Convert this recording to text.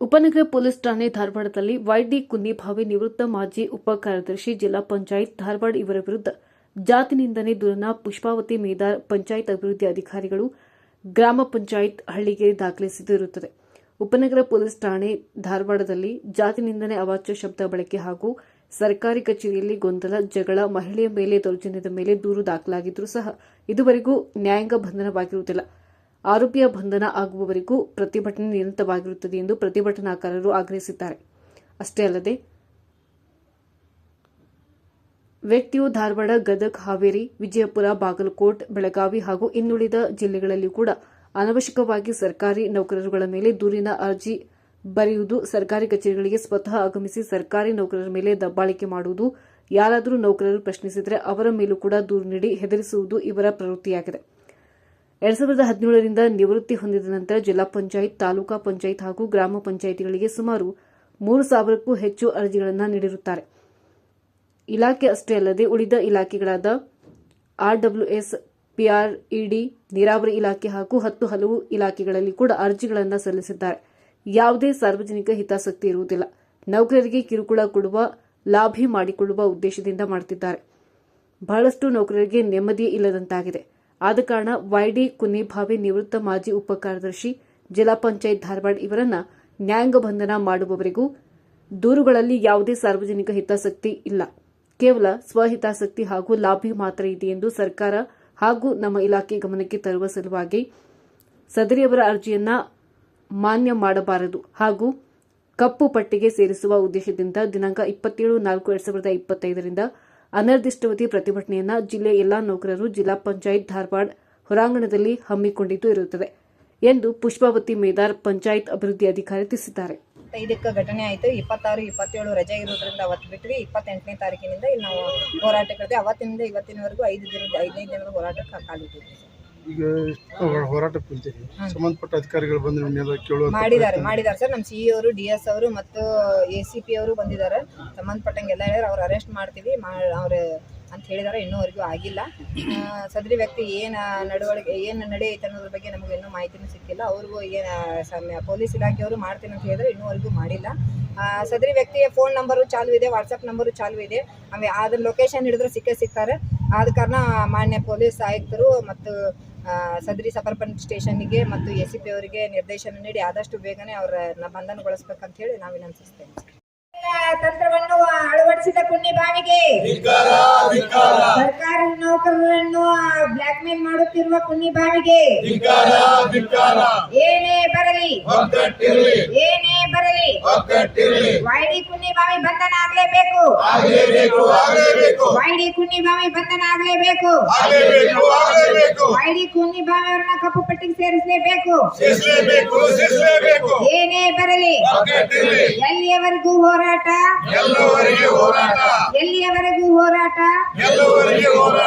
ಉಪನಗರ ಪೊಲೀಸ್ ಠಾಣೆ ಧಾರವಾಡದಲ್ಲಿ ವೈಡಿ ಕುನ್ನಿಭಾವಿ ನಿವೃತ್ತ ಮಾಜಿ ಉಪ ಕಾರ್ಯದರ್ಶಿ ಜಿಲ್ಲಾ ಪಂಚಾಯತ್ ಧಾರವಾಡ ಇವರ ವಿರುದ್ಧ ಜಾತಿ ನಿಂದನೆ ದೂರನ ಪುಷ್ಪಾವತಿ ಮೇದಾರ್ ಪಂಚಾಯತ್ ಅಭಿವೃದ್ಧಿ ಅಧಿಕಾರಿಗಳು ಗ್ರಾಮ ಪಂಚಾಯತ್ ಹಳ್ಳಿಗೆ ದಾಖಲಿಸಿದಿರುತ್ತದೆ ಉಪನಗರ ಪೊಲೀಸ್ ಠಾಣೆ ಧಾರವಾಡದಲ್ಲಿ ಜಾತಿ ನಿಂದನೆ ಅವಾಚ್ಯ ಶಬ್ದ ಬಳಕೆ ಹಾಗೂ ಸರ್ಕಾರಿ ಕಚೇರಿಯಲ್ಲಿ ಗೊಂದಲ, ಜಗಳ, ಮಹಿಳೆಯ ಮೇಲೆ ದೌರ್ಜನ್ಯದ ಮೇಲೆ ದೂರು ದಾಖಲಾಗಿದ್ದರೂ ಸಹ ಇದುವರೆಗೂ ನ್ಯಾಯಾಂಗ ಬಂಧನವಾಗಿರುವುದಿಲ್ಲ. ಆರೋಪಿಯ ಬಂಧನ ಆಗುವವರೆಗೂ ಪ್ರತಿಭಟನೆ ನಿರಂತರವಾಗಿರುತ್ತದೆ ಎಂದು ಪ್ರತಿಭಟನಾಕಾರರು ಆಗ್ರಹಿಸಿದ್ದಾರೆ. ಅಷ್ಟೇ ಅಲ್ಲದೆ, ವ್ಯಕ್ತಿಯು ಧಾರವಾಡ, ಗದಗ್, ಹಾವೇರಿ, ವಿಜಯಪುರ, ಬಾಗಲಕೋಟ್, ಬೆಳಗಾವಿ ಹಾಗೂ ಇನ್ನುಳಿದ ಜಿಲ್ಲೆಗಳಲ್ಲಿ ಕೂಡ ಅನವಶ್ಯಕವಾಗಿ ಸರ್ಕಾರಿ ನೌಕರರುಗಳ ಮೇಲೆ ದೂರಿನ ಅರ್ಜಿ ಬರೆಯುವುದು ಸರ್ಕಾರಿ ಕಚೇರಿಗಳಿಗೆ ಸ್ವತಃ ಆಗಮಿಸಿ ಸರ್ಕಾರಿ ನೌಕರರ ಮೇಲೆ ದಬ್ಬಾಳಿಕೆ ಮಾಡುವುದು, ಯಾರಾದರೂ ನೌಕರರು ಪ್ರಶ್ನಿಸಿದರೆ ಅವರ ಮೇಲೂ ಕೂಡ ದೂರು ನೀಡಿ ಹೆದರಿಸುವುದು ಇವರ ಪ್ರವೃತ್ತಿಯಾಗಿದೆ. ಎರಡ್ ಸಾವಿರದ ಹದಿನೇಳರಿಂದ ನಿವೃತ್ತಿ ಹೊಂದಿದ ನಂತರ ಜಿಲ್ಲಾ ಪಂಚಾಯತ್, ತಾಲೂಕಾ ಪಂಚಾಯತ್ ಹಾಗೂ ಗ್ರಾಮ ಪಂಚಾಯಿತಿಗಳಿಗೆ ಸುಮಾರು ಮೂರು ಸಾವಿರಕ್ಕೂ ಹೆಚ್ಚು ಅರ್ಜಿಗಳನ್ನು ನೀಡಿರುತ್ತಾರೆ. ಇಲಾಖೆ ಅಷ್ಟೇ ಅಲ್ಲದೆ ಉಳಿದ ಇಲಾಖೆಗಳಾದ ಆರ್ಡಬ್ಲ್ಯೂಎಸ್ ಪಿಆರ್ಇಡಿ ನೀರಾವರಿ ಇಲಾಖೆ ಹಾಗೂ ಹತ್ತು ಹಲವು ಇಲಾಖೆಗಳಲ್ಲಿ ಕೂಡ ಅರ್ಜಿಗಳನ್ನು ಸಲ್ಲಿಸಿದ್ದಾರೆ. ಯಾವುದೇ ಸಾರ್ವಜನಿಕ ಹಿತಾಸಕ್ತಿ ಇರುವುದಿಲ್ಲ. ನೌಕರರಿಗೆ ಕಿರುಕುಳ ಕೊಡುವ, ಲಾಭಿ ಮಾಡಿಕೊಳ್ಳುವ ಉದ್ದೇಶದಿಂದ ಮಾಡುತ್ತಿದ್ದಾರೆ ಬಹಳಷ್ಟು ನೌಕರರಿಗೆ ನೆಮ್ಮದಿ ಇಲ್ಲದಂತಾಗಿದೆ. ಆದ ಕಾರಣ ವೈಡಿ ಕುನ್ನಿಭಾವಿ ನಿವೃತ್ತ ಮಾಜಿ ಉಪ ಕಾರ್ಯದರ್ಶಿ ಜಿಲ್ಲಾ ಪಂಚಾಯತ್ ಧಾರವಾಡ ಇವರನ್ನ ನ್ಯಾಯಾಂಗ ಬಂಧನ ಮಾಡುವವರೆಗೂ ದೂರುಗಳಲ್ಲಿ ಯಾವುದೇ ಸಾರ್ವಜನಿಕ ಹಿತಾಸಕ್ತಿ ಇಲ್ಲ. ಕೇವಲ ಸ್ವಹಿತಾಸಕ್ತಿ ಹಾಗೂ ಲಾಭಿ ಮಾತ್ರ ಇದೆ ಎಂದು ಸರ್ಕಾರ ಹಾಗೂ ನಮ್ಮ ಇಲಾಖೆ ಗಮನಕ್ಕೆ ತರುವ ಸಲುವಾಗಿ ಸದರಿಯವರ ಅರ್ಜಿಯನ್ನ ಮಾನ್ಯ ಮಾಡಬಾರದು ಹಾಗೂ ಕಪ್ಪು ಪಟ್ಟಿಗೆ ಸೇರಿಸುವ ಉದ್ದೇಶದಿಂದ ದಿನಾಂಕ ಇಪ್ಪತ್ತೇಳು ನಾಲ್ಕು ಎರಡ್ ಸಾವಿರದ ಇಪ್ಪತ್ತೈದರಿಂದ ಅನಿರ್ದಿಷ್ಟಾವಧಿ ಪ್ರತಿಭಟನೆಯನ್ನು ಜಿಲ್ಲೆಯ ಎಲ್ಲಾ ನೌಕರರು ಜಿಲ್ಲಾ ಪಂಚಾಯತ್ ಧಾರವಾಡ ಹೊರಾಂಗಣದಲ್ಲಿ ಹಮ್ಮಿಕೊಂಡಿದ್ದು ಇರುತ್ತದೆ ಎಂದು ಪುಷ್ಪಾವತಿ ಮೇದಾರ್ ಪಂಚಾಯತ್ ಅಭಿವೃದ್ಧಿ ಅಧಿಕಾರಿ ತಿಳಿಸಿದ್ದಾರೆ. ಐದಕ್ಕೆ ಘಟನೆ ಆಯಿತು. ಇಪ್ಪತ್ತಾರು, ಇಪ್ಪತ್ತೇಳು ರಜೆ ಇರೋದ್ರಿಂದ ಅವತ್ತು ಬಿಟ್ವಿ. ಇಪ್ಪತ್ತೆಂಟನೇ ತಾರೀಕಿನಿಂದ ಇಲ್ಲಿ ನಾವು ಹೋರಾಟಕ್ಕೆ ಅವತ್ತಿನಿಂದ ಇವತ್ತಿನವರೆಗೂ ಐದು ದಿನದ, ಐದೈದು ದಿನದ ಹೋರಾಟಕ್ಕೆ ಕಾಲಿಟ್ಟಿದ್ವಿ ಸರ್. ಈಗ ಹೋರಾಟ ಕುಂತೀವಿ. ಸಂಬಂಧಪಟ್ಟ ಅಧಿಕಾರಿಗಳು ಬಂದು ನಿಮ್ಮನ್ನೆಲ್ಲ ಕೇಳುವ ಮಾಡಿದ್ದಾರೆ ಮಾಡಿದ್ದಾರೆ ಸರ್. ನಮ್ಮ ಸಿ ಇ ಅವರು ಡಿ ಎಸ್ ಅವರು ಮತ್ತು ಎ ಸಿ ಪಿ ಅವರು ಬಂದಿದ್ದಾರೆ. ಸಂಬಂಧಪಟ್ಟಂಗೆಲ್ಲ ಹೇಳಿದ್ರೆ ಅವ್ರು ಅರೆಸ್ಟ್ ಮಾಡ್ತೀವಿ. ಮಾ ಅವ್ರು ಅಂತ ಹೇಳಿದಾರೆ ಇನ್ನೂವರೆಗೂ ಆಗಿಲ್ಲ. ಸದ್ರಿ ವ್ಯಕ್ತಿ ಏನು ನಡವಳಿಕೆ ಏನು ನಡೆಯುತ್ತೆ ಅನ್ನೋದ್ರ ಬಗ್ಗೆ ನಮಗೆ ಇನ್ನೂ ಮಾಹಿತಿನೂ ಸಿಕ್ಕಿಲ್ಲ. ಅವ್ರಿಗೂ ಏನು ಪೊಲೀಸ್ ಇಲಾಖೆಯವರು ಮಾಡ್ತೀನಿ ಅಂತ ಹೇಳಿದ್ರೆ ಇನ್ನೂವರೆಗೂ ಮಾಡಿಲ್ಲ. ಸದ್ರಿ ಸದರಿ ವ್ಯಕ್ತಿಯ ಫೋನ್ ನಂಬರು ಚಾಲು ಇದೆ ವಾಟ್ಸಪ್ ನಂಬರು ಚಾಲು ಇದೆ. ಆಮೇಲೆ ಅದನ್ನ ಲೊಕೇಶನ್ ಹಿಡಿದ್ರೆ ಸಿಕ್ಕೇ ಸಿಗ್ತಾರೆ. ಆದ ಕಾರಣ ಮಾನ್ಯ ಪೊಲೀಸ್ ಆಯುಕ್ತರು ಮತ್ತು ಸದ್ರಿ ಸಬರ್ಬನ್ ಸ್ಟೇಷನ್ಗೆ ಮತ್ತು ಎ ಸಿ ಪಿ ಅವರಿಗೆ ನಿರ್ದೇಶನ ನೀಡಿ ಆದಷ್ಟು ಬೇಗನೆ ಅವರನ್ನ ಬಂಧನಗೊಳಿಸ್ಬೇಕಂತ ಹೇಳಿ ನಾವು ವಿನಂತಿಸ್ತೇವೆ ತಂತ್ರವನ್ನು ಅಳವಡಿಸಿದ ಪುಣ್ಯ ಬಾವಿಗೆ ಸರ್ಕಾರಿ ನೌಕರರನ್ನು ಬ್ಲಾಕ್ ಮೇಲ್ ಮಾಡುತ್ತಿರುವ ಪುಣ್ಯ ಬಾವಿಗೆ ಧಿಕ್ಕಾರ ಧಿಕ್ಕಾರ. ಏನೇ ಬರಲಿ ಏನೇ ಬರಲಿ. ವೈಡಿ ಕುನ್ನಿ ಬಾವಿ ಬಂಧನ ಆಗ್ಲೇಬೇಕು. ವೈಡಿ ಕುನ್ನಿ ಬಾವಿ ಬಂಧನ ಆಗ್ಲೇಬೇಕು. ವೈಡಿ ಕುನ್ನಿ ಬಾವಿ ಅವರನ್ನ ಕಪ್ಪು ಪಟ್ಟಿಗೆ ಸೇರಿಸಲೇಬೇಕು. ಏನೇ ಬರಲಿ. ಎಲ್ಲಿಯವರೆಗೂ ಹೋರಾಟ. ಎಲ್ಲಿಯವರೆಗೂ ಹೋರಾಟ? ಎಲ್ಲವರಿಗೆ ಹೋರಾಟ.